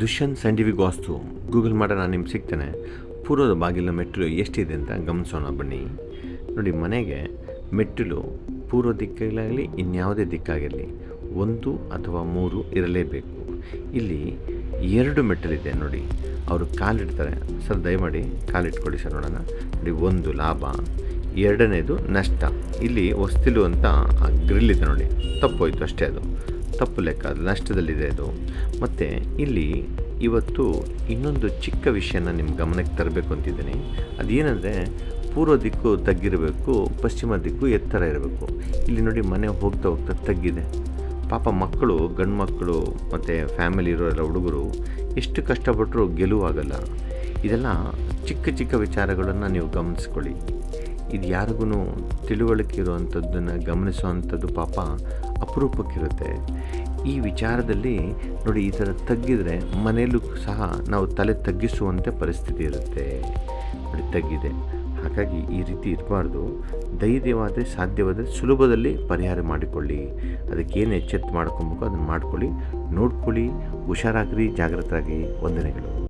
ದುಷ್ಯಂತ್ ವಾಸ್ತು Google ಮಾಡ ನಾನು ನಿಮ್ಗೆ ಸಿಗ್ತೇನೆ. ಪೂರ್ವದ ಬಾಗಿಲಿನ ಮೆಟ್ಟಿಲು ಎಷ್ಟಿದೆ ಅಂತ ಗಮನಿಸೋಣ ಬನ್ನಿ. ನೋಡಿ, ಮನೆಗೆ ಮೆಟ್ಟಿಲು ಪೂರ್ವ ದಿಕ್ಕಾಗಲಿ ಇನ್ಯಾವುದೇ ದಿಕ್ಕಾಗಿರಲಿ, ಒಂದು ಅಥವಾ ಮೂರು ಇರಲೇಬೇಕು. ಇಲ್ಲಿ ಎರಡು ಮೆಟ್ಟಲಿದೆ ನೋಡಿ. ಅವರು ಕಾಲಿಡ್ತಾರೆ. ಸರ್, ದಯಮಾಡಿ ಕಾಲಿಟ್ಕೊಳ್ಳಿ ಸರ್, ನೋಡೋಣ. ನೋಡಿ, ಒಂದು ಲಾಭ, ಎರಡನೇದು ನಷ್ಟ. ಇಲ್ಲಿ ಹೊಸ್ತಿಲು ಅಂತ ಗ್ರಿಲ್ ಇದೆ ನೋಡಿ. ತಪ್ಪೋಯ್ತು ಅಷ್ಟೇ ಅದು. ತಪ್ಪು ಲೆಕ್ಕ ನಷ್ಟದಲ್ಲಿದೆ ಅದು. ಮತ್ತು ಇಲ್ಲಿ ಇವತ್ತು ಇನ್ನೊಂದು ಚಿಕ್ಕ ವಿಷಯನ ನಿಮ್ಮ ಗಮನಕ್ಕೆ ತರಬೇಕು ಅಂತಿದ್ದೀನಿ. ಅದೇನೆಂದರೆ ಪೂರ್ವ ದಿಕ್ಕು ತಗ್ಗಿರಬೇಕು, ಪಶ್ಚಿಮ ದಿಕ್ಕು ಎತ್ತರ ಇರಬೇಕು. ಇಲ್ಲಿ ನೋಡಿ ಮನೆ ಹೋಗ್ತಾ ಹೋಗ್ತಾ ತಗ್ಗಿದೆ. ಪಾಪ ಮಕ್ಕಳು, ಗಂಡು ಮಕ್ಕಳು, ಮತ್ತು ಫ್ಯಾಮಿಲಿ ಇರೋರೆಲ್ಲ ಹುಡುಗರು ಎಷ್ಟು ಕಷ್ಟಪಟ್ಟರು ಗೆಲುವಾಗಲ್ಲ. ಇದೆಲ್ಲ ಚಿಕ್ಕ ಚಿಕ್ಕ ವಿಚಾರಗಳನ್ನು ನೀವು ಗಮನಿಸ್ಕೊಳ್ಳಿ. ಇದು ಯಾರಿಗೂ ತಿಳುವಳಿಕೆ ಇರುವಂಥದ್ದನ್ನು ಗಮನಿಸುವಂಥದ್ದು ಪಾಪ ಅಪರೂಪಕ್ಕಿರುತ್ತೆ. ಈ ವಿಚಾರದಲ್ಲಿ ನೋಡಿ ಈ ಥರ ತಗ್ಗಿದರೆ ಮನೆಯಲ್ಲೂ ಸಹ ನಾವು ತಲೆ ತಗ್ಗಿಸುವಂಥ ಪರಿಸ್ಥಿತಿ ಇರುತ್ತೆ. ನೋಡಿ ತಗ್ಗಿದೆ. ಹಾಗಾಗಿ ಈ ರೀತಿ ಇರಬಾರ್ದು. ಧೈರ್ಯವಾದರೆ, ಸಾಧ್ಯವಾದರೆ ಸುಲಭದಲ್ಲಿ ಪರಿಹಾರ ಮಾಡಿಕೊಳ್ಳಿ. ಅದಕ್ಕೇನು ಎಚ್ಚೆತ್ತು ಮಾಡ್ಕೊಬೇಕು ಅದನ್ನು ಮಾಡ್ಕೊಳ್ಳಿ. ನೋಡ್ಕೊಳ್ಳಿ. ಹುಷಾರಾಗ್ರಿ ಜಾಗ್ರತರಾಗಿ ವಂದನೆಗಳು.